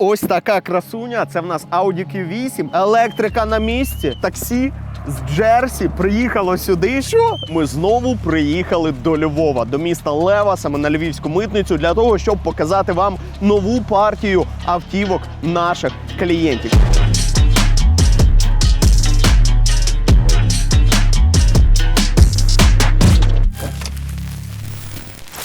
Ось така красуня. Це в нас Audi Q8, електрика на місці, таксі. З Джерсі приїхало сюди. Що ми знову приїхали до Львова, до міста Лева, саме на львівську митницю, для того, щоб показати вам нову партію автівок наших клієнтів.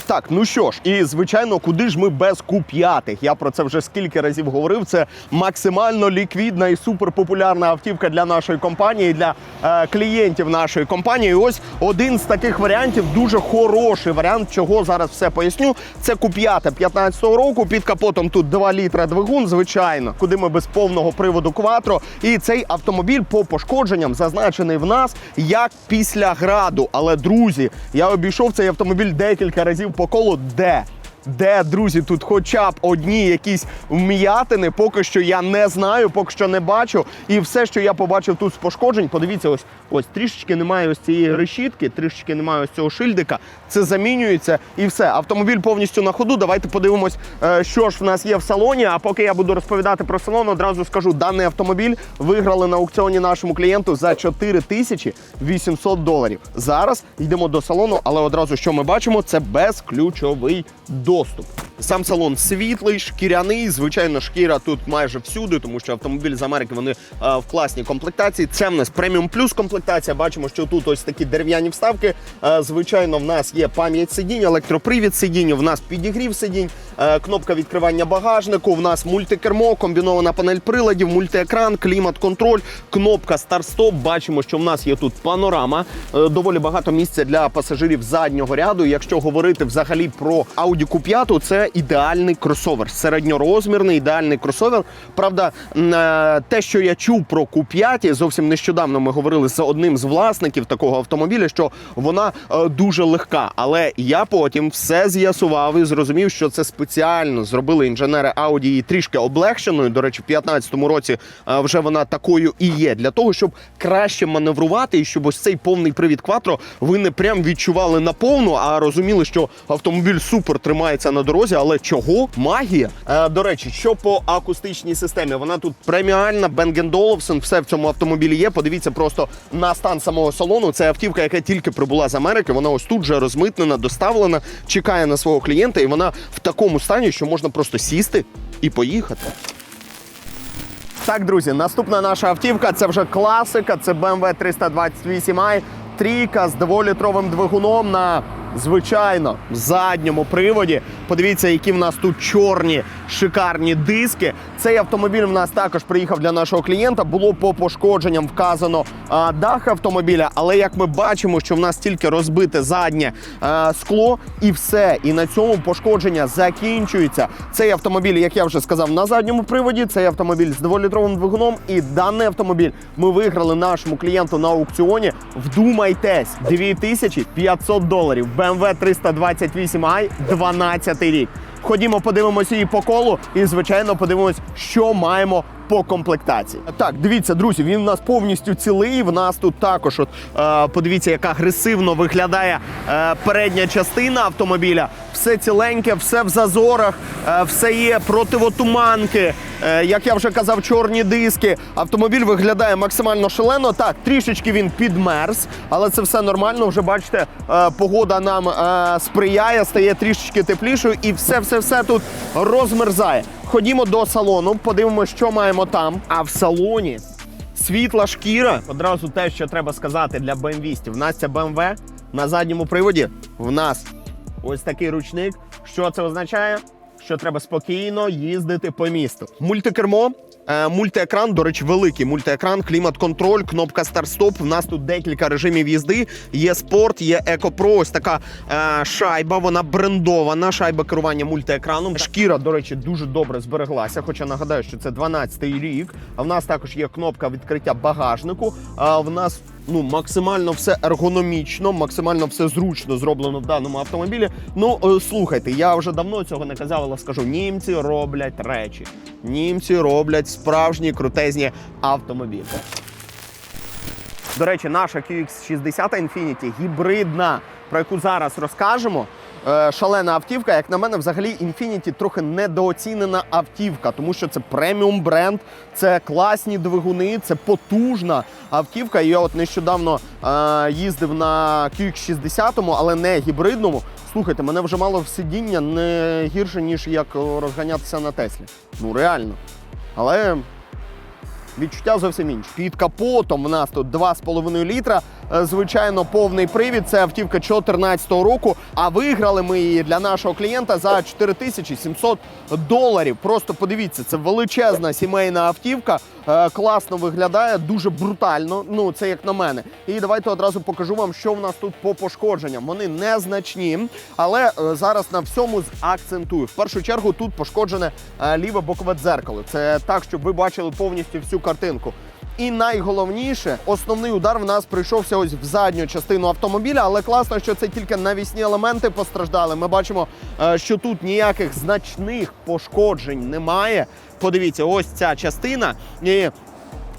Так, ну що ж, і звичайно, куди ж ми без Q5? Я про це вже скільки разів говорив. Це максимально ліквідна і суперпопулярна автівка для нашої компанії, для е, клієнтів нашої компанії. І ось один з таких варіантів, дуже хороший варіант, чого зараз все поясню. Це Q5 15-го року. Під капотом тут 2 літра двигун, звичайно, куди ми без повного приводу Quattro. І цей автомобіль по пошкодженням зазначений в нас як після граду. Але друзі, я обійшов цей автомобіль декілька разів по колу, де. Де, друзі, тут хоча б одні якісь вм'ятини, поки що я не знаю, поки що не бачу. І все, що я побачив тут з пошкоджень, подивіться, ось ось трішечки немає ось цієї решітки, трішечки немає ось цього шильдика. Це замінюється і все. Автомобіль повністю на ходу. Давайте подивимось, е, що ж в нас є в салоні. А поки я буду розповідати про салон, одразу скажу, даний автомобіль виграли на аукціоні нашому клієнту за 4 тисячі 800 доларів. Зараз йдемо до салону, але одразу що ми бачимо, це безключовий доступ. Сам салон світлий, шкіряний. Звичайно, шкіра тут майже всюди, тому що автомобіль з Америки вони е, в класній комплектації. Це в нас преміум плюс комплектація. Бачимо, що тут ось такі дерев'яні вставки. Е, звичайно, в нас є пам'ять сидінь, електропривід сидінь, в нас підігрів сидінь, е, кнопка відкривання багажнику. В нас мультикермо, комбінована панель приладів, мультиекран, клімат-контроль, кнопка старт-стоп. Бачимо, що в нас є тут панорама. Е, доволі багато місця для пасажирів заднього ряду. Якщо говорити взагалі про Audi Q5, це ідеальний кросовер, середньорозмірний ідеальний кросовер. Правда, те, що я чув про Q5, зовсім нещодавно ми говорили з одним з власників такого автомобіля, що вона е, дуже легка. Але я потім все з'ясував і зрозумів, що це спеціально зробили інженери Audi трішки облегшеною. До речі, в 2015 році е, вже вона такою і є для того, щоб краще маневрувати, і щоб ось цей повний привід Quattro ви не прям відчували наповну, а розуміли, що автомобіль супер тримається на дорозі. Але чого? Магія. Е, до речі, що по акустичній системі? Вона тут преміальна, Bang Olufsen, все в цьому автомобілі є. Подивіться просто на стан самого салону. Це автівка, яка тільки прибула з Америки. Вона ось тут вже розмитнена, доставлена, чекає на свого клієнта, і вона в такому стані, що можна просто сісти і поїхати. Так, друзі, наступна наша автівка це вже класика. Це BMW 328i. Трійка з дволітровим двигуном на звичайно в задньому приводі. Подивіться, які в нас тут чорні шикарні диски. Цей автомобіль в нас також приїхав для нашого клієнта. Було по пошкодженням вказано а, дах автомобіля, але як ми бачимо, що в нас тільки розбите заднє а, скло і все. І на цьому пошкодження закінчується. Цей автомобіль, як я вже сказав, на задньому приводі. Цей автомобіль з дволітровим двигуном. І даний автомобіль ми виграли нашому клієнту на аукціоні. Вдумайтесь, 2500 доларів. BMW 328i, 12 рік. Ходімо, подивимося її по колу, і звичайно подивимось, що маємо по комплектації. Так, дивіться, друзі, він у нас повністю цілий. В нас тут також, от е, подивіться, як агресивно виглядає е, передня частина автомобіля. Все ціленьке, все в зазорах, е, все є противотуманки. Е, як я вже казав, чорні диски. Автомобіль виглядає максимально шалено. Так, трішечки він підмерз, але це все нормально. Вже бачите, е, погода нам е, сприяє, стає трішечки теплішою, і все, все, все тут розмерзає. Ходімо до салону, подивимося, що маємо там. А в салоні світла шкіра. Одразу те, що треба сказати для BMW. В нас ця BMW на задньому приводі. В нас ось такий ручник. Що це означає? Що треба спокійно їздити по місту. Мультикермо, мультиекран, до речі, великий мультиекран, клімат-контроль, кнопка старт-стоп. В нас тут декілька режимів їзди. Є спорт, є екопро. Ось така е, шайба. Вона брендована. Шайба керування мультиекраном. Шкіра, до речі, дуже добре збереглася. Хоча нагадаю, що це 12-й рік. А в нас також є кнопка відкриття багажнику. А в нас ну максимально все ергономічно, максимально все зручно зроблено в даному автомобілі. Ну е, слухайте, я вже давно цього не казав, але скажу: німці роблять речі. Німці роблять справжні крутезні автомобілі. До речі, наша QX60 Infiniti гібридна, про яку зараз розкажемо. Е, шалена автівка. Як на мене, взагалі Infiniti трохи недооцінена автівка, тому що це преміум бренд, це класні двигуни, це потужна автівка. Я от нещодавно е, їздив на QX60, але не гібридному. Слухайте, мене вже мало в сидіння не гірше, ніж як розганятися на Теслі. Ну реально. Але відчуття зовсім інше. Під капотом в нас тут 2,5 літра. Е, Звичайно, повний привід. Це автівка 2014 року. А виграли ми її для нашого клієнта за 4700 доларів. Просто подивіться, це величезна сімейна автівка. Е, Класно виглядає, дуже брутально. Ну, це як на мене. І давайте одразу покажу вам, що в нас тут по пошкодженням. Вони незначні, але е, зараз на всьому акцентую. В першу чергу тут пошкоджене е, ліве бокове дзеркало. Це так, щоб ви бачили повністю всю картинку. І найголовніше, основний удар в нас прийшовся ось в задню частину автомобіля, але класно, що це тільки навісні елементи постраждали. Ми бачимо, е, що тут ніяких значних пошкоджень немає. Подивіться, ось ця частина. І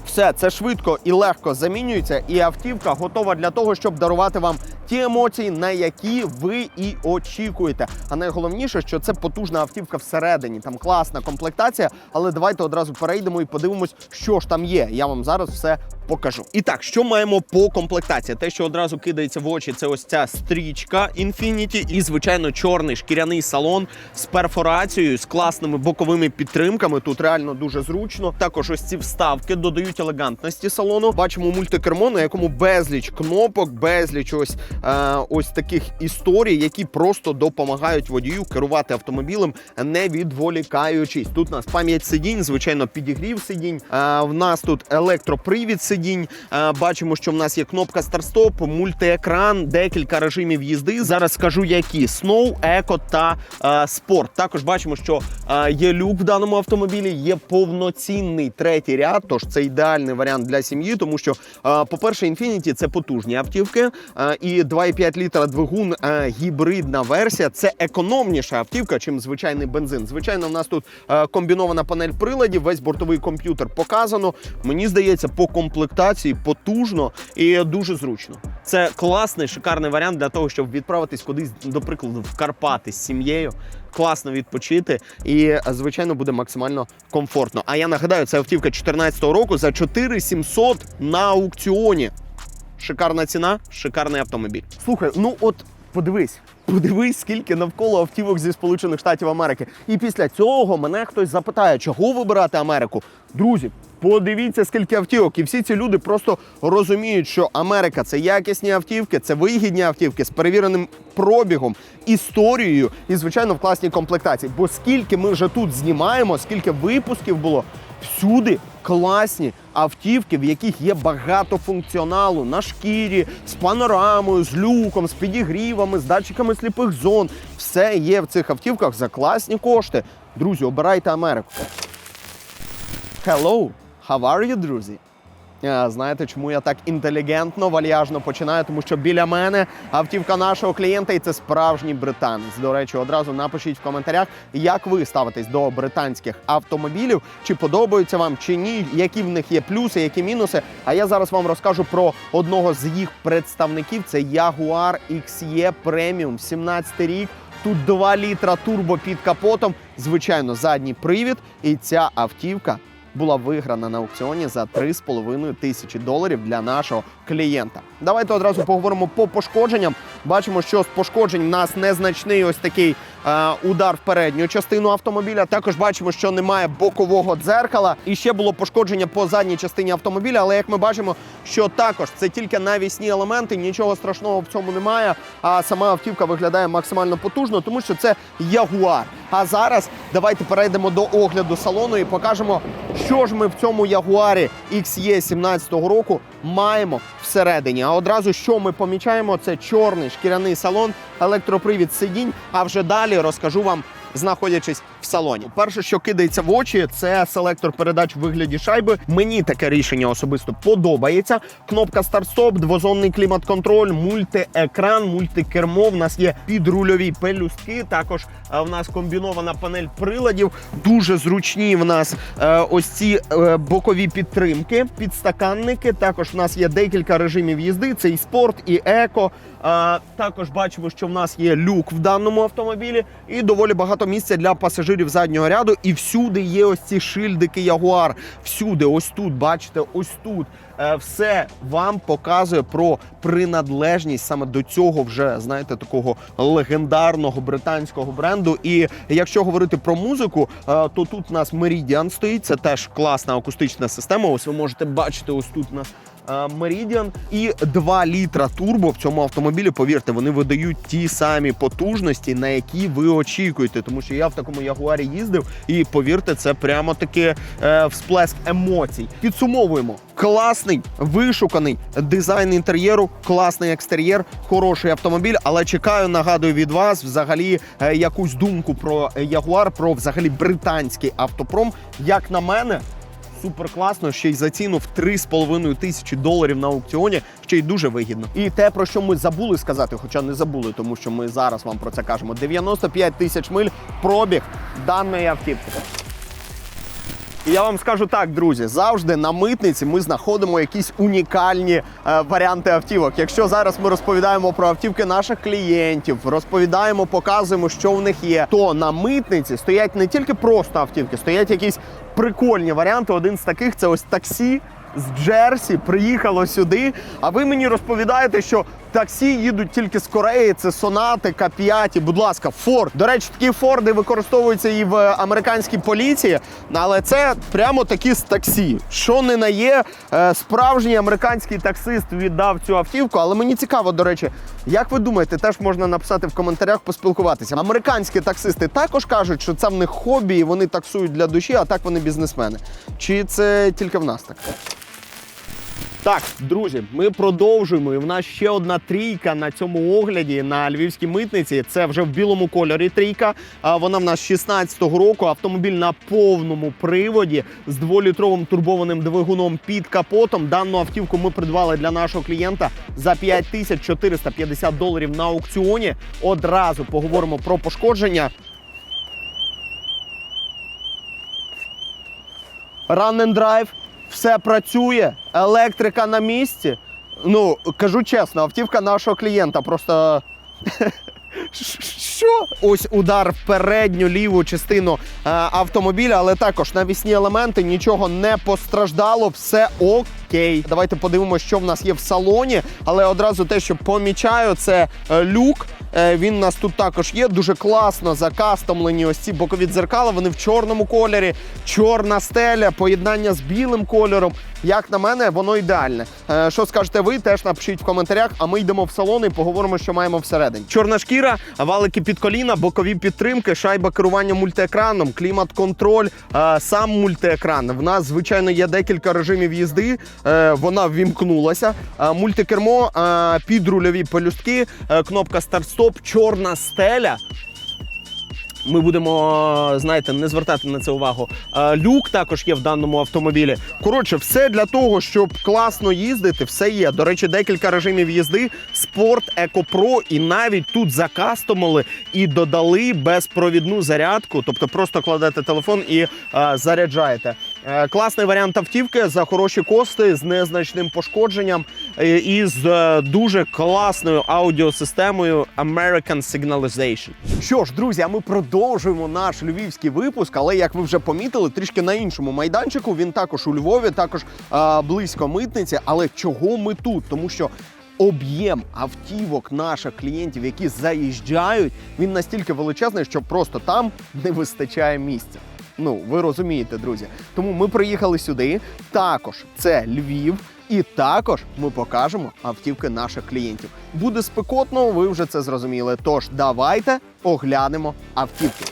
все це швидко і легко замінюється, і автівка готова для того, щоб дарувати вам ті емоції, на які ви і очікуєте. А найголовніше, що це потужна автівка всередині. Там класна комплектація. Але давайте одразу перейдемо і подивимось, що ж там є. Я вам зараз все покажу. І так, що маємо по комплектації? Те, що одразу кидається в очі, це ось ця стрічка Infinity і, звичайно, чорний шкіряний салон з перфорацією, з класними боковими підтримками. Тут реально дуже зручно. Також ось ці вставки додають елегантності салону. Бачимо мультикермо, на якому безліч кнопок, безліч ось, е, ось таких історій, які просто допомагають водію керувати автомобілем, не відволікаючись. Тут у нас пам'ять сидінь, звичайно, підігрів сидінь. Е, в нас тут електропривід сидінь. Е, бачимо, що в нас є кнопка старт-стоп, мультиекран, декілька режимів їзди. Зараз скажу, які Snow, Eco та е, Sport. Також бачимо, що є люк в даному автомобілі, є повноцінний третій ряд. Тож це ідеальний варіант для сім'ї, тому що, по-перше, Infiniti – це потужні автівки, і 2,5 літра двигун гібридна версія. Це економніша автівка, чим звичайний бензин. Звичайно, в нас тут комбінована панель приладів, весь бортовий комп'ютер показано. Мені здається, по комплектації потужно і дуже зручно. Це класний, шикарний варіант для того, щоб відправитись кудись, до прикладу, в Карпати з сім'єю. Класно відпочити і, звичайно, буде максимально комфортно. А я нагадаю, це автівка 2014 року за 4700 на аукціоні. Шикарна ціна, шикарний автомобіль. Слухай, ну от подивись. Подивись, скільки навколо автівок зі Сполучених Штатів Америки. І після цього мене хтось запитає, чого вибирати Америку. Друзі, подивіться, скільки автівок. І всі ці люди просто розуміють, що Америка це якісні автівки, це вигідні автівки з перевіреним пробігом, історією і, звичайно, в класній комплектації. Бо скільки ми вже тут знімаємо, скільки випусків було, всюди класні автівки, в яких є багато функціоналу на шкірі, з панорамою, з люком, з підігрівами, з датчиками сліпих зон. Все є в цих автівках за класні кошти. Друзі, обирайте Америку. Hello, how are you, друзі? Е, Знаєте, чому я так інтелігентно, вальяжно починаю? Тому що біля мене автівка нашого клієнта, і це справжній британець. До речі, одразу напишіть в коментарях, як ви ставитесь до британських автомобілів, чи подобаються вам, чи ні, які в них є плюси, які мінуси. А я зараз вам розкажу про одного з їх представників. Це Jaguar XE Premium, 17 рік. Тут 2 літра турбо під капотом. Звичайно, задній привід. І ця автівка була виграна на аукціоні за 3,5 тисячі доларів для нашого клієнта. Давайте одразу поговоримо по пошкодженням. Бачимо, що з пошкоджень в нас незначний ось такий е, удар в передню частину автомобіля. Також бачимо, що немає бокового дзеркала. І ще було пошкодження по задній частині автомобіля. Але як ми бачимо, що також це тільки навісні елементи, нічого страшного в цьому немає. А сама автівка виглядає максимально потужно, тому що це Ягуар. А зараз давайте перейдемо до огляду салону і покажемо, що ж ми в цьому Ягуарі XE 17 року маємо всередині. А одразу що ми помічаємо, це чорний шкіряний салон, електропривід сидінь. А вже далі розкажу вам знаходячись в салоні. Перше, що кидається в очі, це селектор передач в вигляді шайби. Мені таке рішення особисто подобається. Кнопка старт-стоп, двозонний клімат-контроль, мультиекран, мультикермо. В нас є підрульові пелюстки. Також е, в нас комбінована панель приладів. Дуже зручні в нас е, ось ці е, бокові підтримки, підстаканники. Також в нас є декілька режимів їзди. Це і спорт, і еко. Також бачимо, що в нас є люк в даному автомобілі, і доволі багато місця для пасажирів заднього ряду. І всюди є ось ці шильдики Ягуар. Всюди, ось тут, бачите, ось тут. Е, Все вам показує про приналежність саме до цього, вже знаєте, такого легендарного британського бренду. І якщо говорити про музику, е, то тут у нас Meridian стоїть. Це теж класна акустична система. Ось ви можете бачити, ось тут у нас. Е, Meridian і 2 літра турбо в цьому автомобілі. Повірте, вони видають ті самі потужності, на які ви очікуєте. Тому що я в такому ягуарі їздив, і повірте, це прямо таки е, всплеск емоцій. Підсумовуємо. Класний, вишуканий дизайн інтер'єру, класний екстер'єр, хороший автомобіль. Але чекаю, нагадую від вас взагалі е, якусь думку про Ягуар, про взагалі британський автопром. Як на мене, супер класно, ще й за ціну в 3,5 тисячі доларів на аукціоні, ще й дуже вигідно. І те, про що ми забули сказати, хоча не забули, тому що ми зараз вам про це кажемо. 95 тисяч миль пробіг даної автівки. І я вам скажу так, друзі, завжди на митниці ми знаходимо якісь унікальні е, варіанти автівок. Якщо зараз ми розповідаємо про автівки наших клієнтів, розповідаємо, показуємо, що в них є, то на митниці стоять не тільки просто автівки, стоять якісь прикольні варіанти. Один з таких це ось таксі. З Джерсі приїхало сюди. А ви мені розповідаєте, що таксі їдуть тільки з Кореї. Це сонати, К5. Будь ласка, Форд. До речі, такі Форди використовуються і в американській поліції, але це прямо такі з таксі. Що не на є, е, справжній американський таксист віддав цю автівку. Але мені цікаво, до речі, як ви думаєте, теж можна написати в коментарях, поспілкуватися. Американські таксисти також кажуть, що це в них хобі, і вони таксують для душі, а так вони бізнесмени. Чи це тільки в нас так? Так, друзі, ми продовжуємо. І в нас ще одна трійка на цьому огляді на львівській митниці. Це вже в білому кольорі трійка. Вона в нас 16-го року. Автомобіль на повному приводі з дволітровим турбованим двигуном під капотом. Дану автівку ми придбали для нашого клієнта за 5450 доларів на аукціоні. Одразу поговоримо про пошкодження. Run and drive, все працює, електрика на місці. Ну, кажу чесно, автівка нашого клієнта просто. Що? Ось удар в передню ліву частину е, автомобіля, але також навісні елементи, нічого не постраждало, все окей. Давайте подивимося, що в нас є в салоні. Але одразу те, що помічаю, це е, люк. Е, Він у нас тут також є. Дуже класно закастомлені ось ці бокові дзеркала. Вони в чорному кольорі, чорна стеля, поєднання з білим кольором. Як на мене, воно ідеальне. Е, Що скажете ви? Теж напишіть в коментарях. А ми йдемо в салон і поговоримо, що маємо всередині. Чорна шкіра, валики під коліна, бокові підтримки, шайба керування мультиекраном, клімат-контроль, сам мультиекран. В нас, звичайно, є декілька режимів їзди. Е, Вона ввімкнулася. Е, Мультикермо, е, підрульові пелюстки, кнопка старт-стоп, чорна стеля. Ми будемо, знаєте, не звертати на це увагу. Люк також є в даному автомобілі. Коротше, все для того, щоб класно їздити, все є. До речі, декілька режимів їзди: спорт, екопро, і навіть тут закастомили і додали безпровідну зарядку, тобто просто кладете телефон і е, заряджаєте. Е, Класний варіант автівки за хороші кости з незначним пошкодженням е, і з е, дуже класною аудіосистемою American Signalization. Що ж, друзі, а ми продовжуємо наш львівський випуск, але як ви вже помітили, трішки на іншому майданчику. Він також у Львові, також е, близько митниці. Але чого ми тут? Тому що. Об'єм автівок наших клієнтів, які заїжджають, він настільки величезний, що просто там не вистачає місця. Ну, ви розумієте, друзі. Тому ми приїхали сюди. Також це Львів. І також ми покажемо автівки наших клієнтів. Буде спекотно, ви вже це зрозуміли. Тож давайте оглянемо автівки.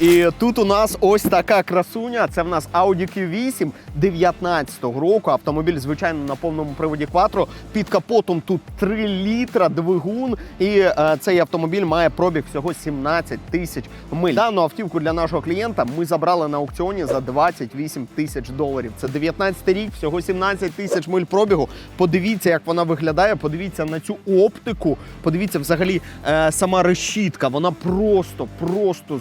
І тут у нас ось така красуня. Це в нас Audi Q8 19-го року. Автомобіль, звичайно, на повному приводі Quattro. Під капотом тут 3 літра двигун. І е, цей автомобіль має пробіг всього 17 тисяч миль. Дану автівку для нашого клієнта ми забрали на аукціоні за 28 тисяч доларів. Це 19 рік, всього 17 тисяч миль пробігу. Подивіться, як вона виглядає. Подивіться на цю оптику. Подивіться, взагалі, е, сама решітка. Вона просто, просто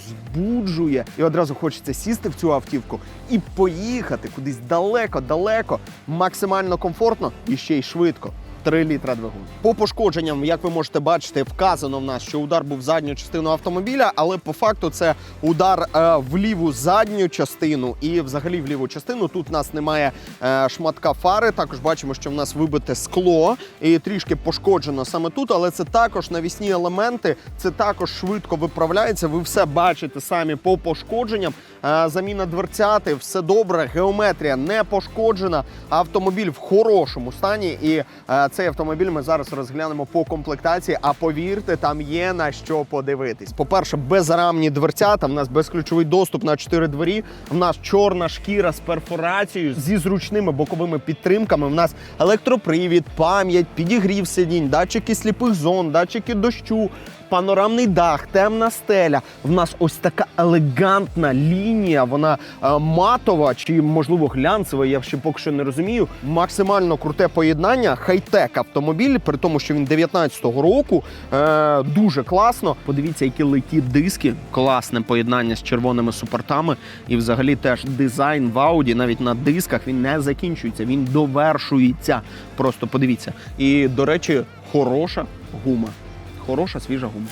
збуджує. І одразу хочеться сісти в цю автівку і поїхати кудись далеко-далеко, максимально комфортно і ще й швидко. 3 літра двигун. По пошкодженням, як ви можете бачити, вказано в нас, що удар був в задню частину автомобіля, але по факту це удар е, в ліву задню частину і взагалі в ліву частину. Тут у нас немає е, шматка фари. Також бачимо, що в нас вибите скло і трішки пошкоджено саме тут, але це також навісні елементи. Це також швидко виправляється. Ви все бачите самі по пошкодженням. Е, заміна дверцяти, все добре, геометрія не пошкоджена. Автомобіль в хорошому стані. І цей автомобіль ми зараз розглянемо по комплектації. А повірте, там є на що подивитись. По-перше, безрамні дверцята. В нас безключовий доступ на чотири двері. В нас чорна шкіра з перфорацією зі зручними боковими підтримками. В нас електропривід, пам'ять, підігрів сидінь, датчики сліпих зон, датчики дощу. Панорамний дах, темна стеля. В нас ось така елегантна лінія. Вона е, матова чи можливо глянцева. Я ще поки що не розумію. Максимально круте поєднання. Хай-тек автомобіль, при тому, що він 19-го року. Е, дуже класно. Подивіться, які литі диски. Класне поєднання з червоними супортами. І взагалі теж дизайн в Audi навіть на дисках він не закінчується, він довершується. Просто подивіться. І до речі, хороша гума. Хороша свіжа гума.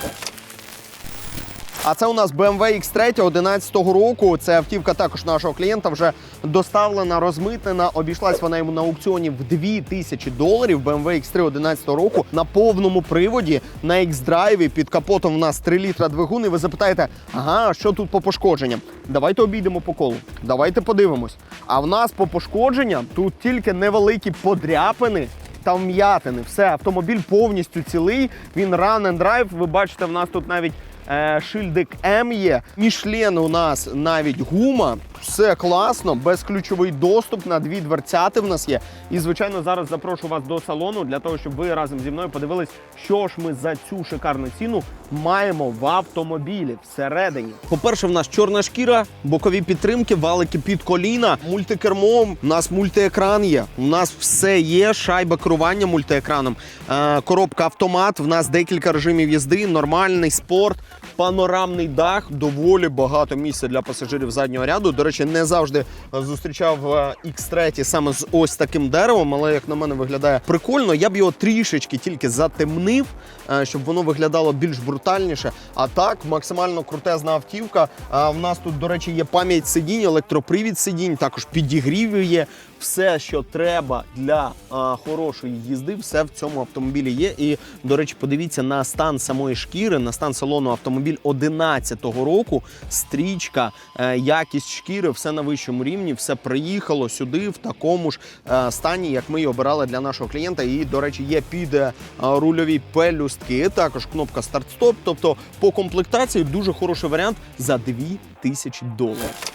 А це у нас BMW X3 11 року. Це автівка також нашого клієнта вже доставлена, розмитнена. Обійшлась вона йому на аукціоні в 2000 доларів. BMW X3 11 року на повному приводі на X-драйві під капотом в нас 3 літра двигун. І ви запитаєте, ага, що тут по пошкодженням? Давайте обійдемо по колу. Давайте подивимось. А в нас по пошкодженням тут тільки невеликі подряпини та вм'ятини. Все, автомобіль повністю цілий. Він run and drive. Ви бачите, в нас тут навіть е, шильдик М є. Мішлен у нас навіть гума. Все класно, безключовий доступ на дві дверцяти в нас є. І, звичайно, зараз запрошу вас до салону для того, щоб ви разом зі мною подивились, що ж ми за цю шикарну ціну маємо в автомобілі всередині. По-перше, в нас чорна шкіра, бокові підтримки, валики під коліна, мультикермо, у нас мультиекран є. У нас все є, шайба керування мультиекраном, е, коробка автомат. В нас декілька режимів їзди, нормальний спорт, панорамний дах, доволі багато місця для пасажирів заднього ряду. До речі, не завжди зустрічав е, X3 саме з ось таким деревом, але як на мене виглядає прикольно. Я б його трішечки тільки затемнив, е, щоб воно виглядало більш брутальніше. А так, максимально крутезна автівка. А В нас тут, до речі, є пам'ять сидінь, електропривід сидінь, також підігрів є. Все, що треба для а, хорошої їзди, все в цьому автомобілі є. І, до речі, подивіться на стан самої шкіри, на стан салону автомобіль 11-го року. Стрічка, е, якість шкіри, все на вищому рівні, все приїхало сюди в такому ж е, стані, як ми і обирали для нашого клієнта. І, до речі, є під е, рульові пелюстки, також кнопка старт-стоп. Тобто по комплектації дуже хороший варіант за 2000 доларів.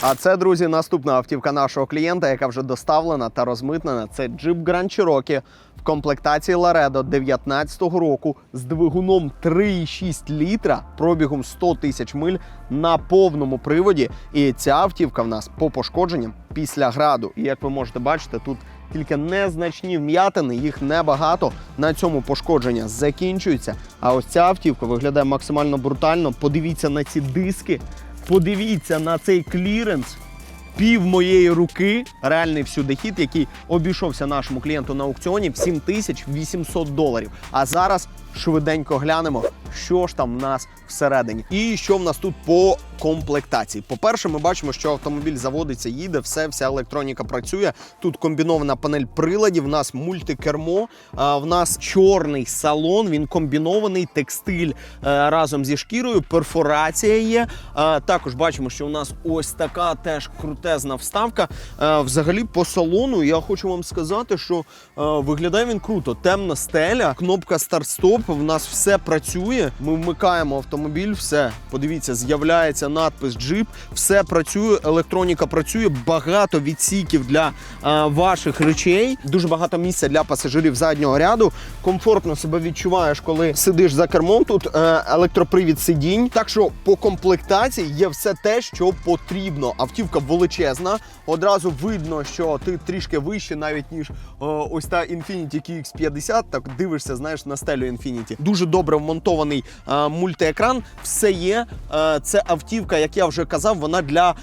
А це, друзі, наступна автівка нашого клієнта, яка вже доставлена та розмитнена. Це Jeep Grand Cherokee в комплектації Laredo 19-го року з двигуном 3,6 літра, пробігом 100 тисяч миль на повному приводі. І ця автівка в нас по пошкодженням після граду. І як ви можете бачити, тут тільки незначні вм'ятини, їх небагато. На цьому пошкодження закінчуються. А ось ця автівка виглядає максимально брутально. Подивіться на ці диски. Подивіться на цей кліренс. Пів моєї руки, реальний всюдихід, який обійшовся нашому клієнту на аукціоні в 7800 доларів. А зараз швиденько глянемо, що ж там в нас всередині. І що в нас тут по комплектації. По-перше, ми бачимо, що автомобіль заводиться, їде, все, вся електроніка працює. Тут комбінована панель приладів, в нас мультикермо, в нас чорний салон, він комбінований, текстиль е, разом зі шкірою, перфорація є. Також бачимо, що у нас ось така теж крутезна вставка. Е, Взагалі, по салону я хочу вам сказати, що е, виглядає він круто. Темна стеля, кнопка старт-стоп. В нас все працює. Ми вмикаємо автомобіль, все. Подивіться, з'являється надпис джип, все працює, електроніка працює, багато відсіків для а, ваших речей, дуже багато місця для пасажирів заднього ряду. Комфортно себе відчуваєш, коли сидиш за кермом. Тут е, електропривід сидінь. Так що по комплектації є все те, що потрібно. Автівка величезна. Одразу видно, що ти трішки вище, навіть ніж е, ось та Infiniti QX50. Так дивишся, знаєш, на стелю Infiniti. Дуже добре вмонтований е, мультиекран. Все є. Е, це автівка, як я вже казав, вона для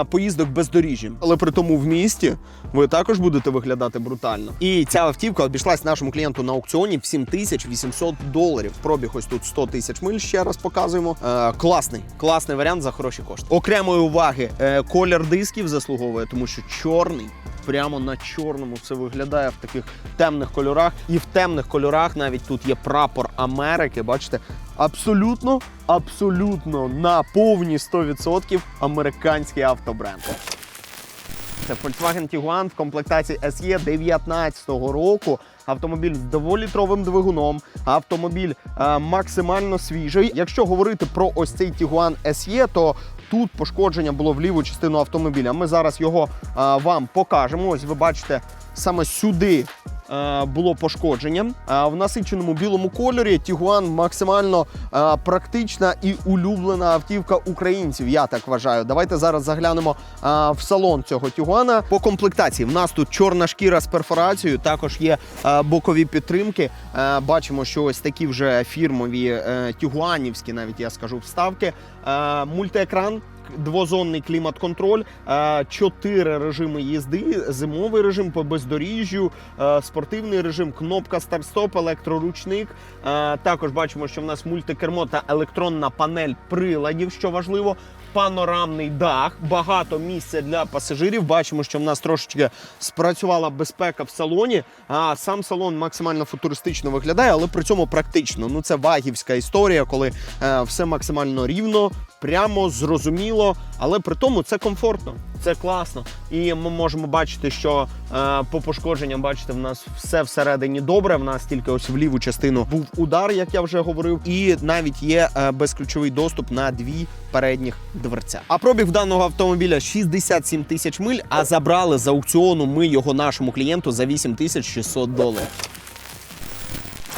е, поїздок бездоріжжя. Але при тому в місті ви також будете виглядати брутально. І ця автівка обійшлась нашому клієнту на аукціоні в 7800 доларів. Пробіг ось тут 100 тисяч миль. Ще раз показуємо. Е, класний, класний варіант за хороші кошти. Окремої уваги е, колір дисків заслуговує, тому що чорний. Прямо на чорному все виглядає в таких темних кольорах. І в темних кольорах навіть тут є прапор Америки. Бачите, абсолютно, абсолютно на повні 100% американський автобренд. Це Volkswagen Tiguan в комплектації SE 19 року. Автомобіль з дволітровим двигуном, автомобіль е, максимально свіжий. Якщо говорити про ось цей Tiguan SE, то тут пошкодження було в ліву частину автомобіля. Ми зараз його а, вам покажемо. Ось ви бачите саме сюди. е, Було пошкодження Е, в насиченому білому кольорі. Тігуан максимально е, практична і улюблена автівка українців. Я так вважаю. Давайте зараз заглянемо в салон цього Тігуана. По комплектації в нас тут чорна шкіра з перфорацією. Також є бокові підтримки. Бачимо, що ось такі вже фірмові тігуанівські, навіть я скажу, вставки. Мультиекран. Двозонний клімат-контроль, е, чотири режими їзди, зимовий режим по бездоріжжю, е, спортивний режим, кнопка старт-стоп, електроручник. Е, Також бачимо, що в нас мультикермо та електронна панель приладів, що важливо. Панорамний дах, багато місця для пасажирів. Бачимо, що в нас трошечки спрацювала безпека в салоні. А сам салон максимально футуристично виглядає, але при цьому практично. Ну це вагівська історія, коли е, все максимально рівно, прямо зрозуміло, але при тому це комфортно, це класно. І ми можемо бачити, що е, по пошкодженням, бачите, в нас все всередині добре. В нас тільки ось в ліву частину був удар, як я вже говорив, і навіть є е, безключовий доступ на дві передніх дверця. А пробіг даного автомобіля 67 тисяч миль. А забрали з аукціону ми його нашому клієнту за 8600 доларів.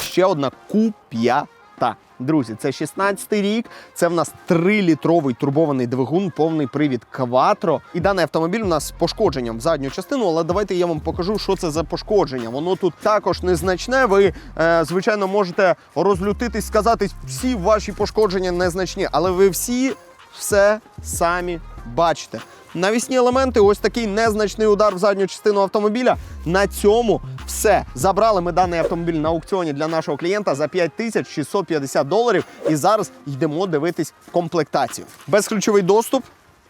Ще одна куп'ята. Друзі, це 16-й рік. Це в нас 3-літровий турбований двигун, повний привід Quattro. І даний автомобіль у нас з пошкодженням в задню частину. Але давайте я вам покажу, що це за пошкодження. Воно тут також незначне. Ви, е, звичайно, можете розлютитись, сказати, всі ваші пошкодження незначні, але ви всі все самі бачите. Навісні елементи, ось такий незначний удар в задню частину автомобіля. На цьому все. Забрали ми даний автомобіль на аукціоні для нашого клієнта за 5650 доларів. І зараз йдемо дивитись комплектацію. Безключовий доступ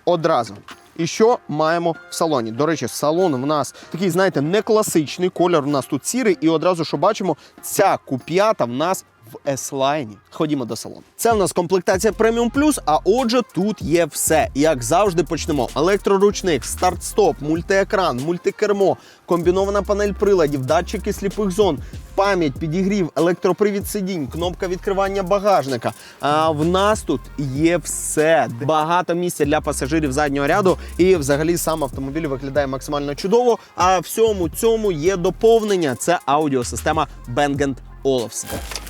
одразу. І що маємо в салоні? До речі, салон в нас такий, знаєте, не класичний. Колір в нас тут сірий. І одразу, що бачимо, ця куп'ята в нас в S-Line. Ходімо до салону. Це в нас комплектація Premium Plus, а отже, тут є все. Як завжди, почнемо: електроручник, старт-стоп, мультиекран, мультикермо, комбінована панель приладів, датчики сліпих зон, пам'ять, підігрів, електропривід сидінь, кнопка відкривання багажника. А в нас тут є все. Багато місця для пасажирів заднього ряду. І взагалі сам автомобіль виглядає максимально чудово. А всьому цьому є доповнення. Це аудіосистема Bang Olufsen.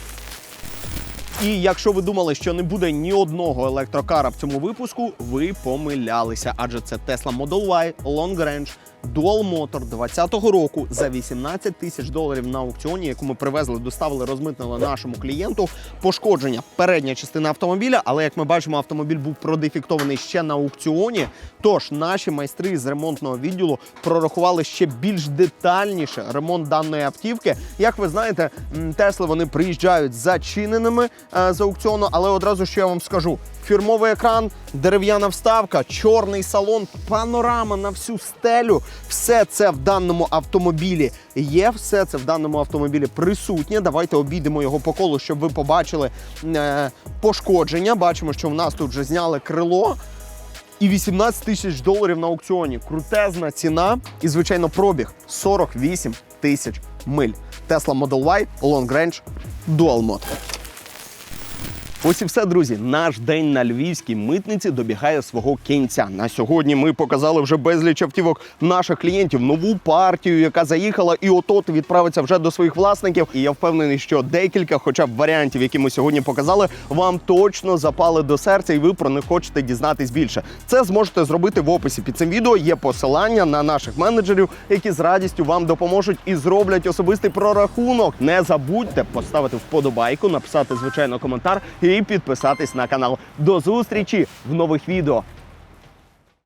І якщо ви думали, що не буде ні одного електрокара в цьому випуску, ви помилялися, адже це Tesla Model Y Long Range Dual Motor 20-го року за 18 тисяч доларів на аукціоні, яку ми привезли, доставили, розмитнили нашому клієнту. Пошкодження передня частина автомобіля, але як ми бачимо, автомобіль був продефіктований ще на аукціоні. Тож наші майстри з ремонтного відділу прорахували ще більш детальніше ремонт даної автівки. Як ви знаєте, Тесли вони приїжджають зачиненими е, з аукціону, але одразу що я вам скажу: фірмовий екран, дерев'яна вставка, чорний салон, панорама на всю стелю. Все це в даному автомобілі є. Все це в даному автомобілі присутнє. Давайте обійдемо його по колу, щоб ви побачили е, пошкодження. Бачимо, що в нас тут вже зняли крило. І 18 тисяч доларів на аукціоні. Крутезна ціна і, звичайно, пробіг 48 тисяч миль. Tesla Model Y Long Range Dual Mode. Ось і все, друзі. Наш день на львівській митниці добігає свого кінця. На сьогодні ми показали вже безліч автівок наших клієнтів, нову партію, яка заїхала, і от відправиться вже до своїх власників. І я впевнений, що декілька, хоча б варіантів, які ми сьогодні показали, вам точно запали до серця, і ви про них хочете дізнатись більше. Це зможете зробити в описі під цим відео. Є посилання на наших менеджерів, які з радістю вам допоможуть і зроблять особистий прорахунок. Не забудьте поставити вподобайку, написати звичайно коментар і підписатись на канал. До зустрічі в нових відео.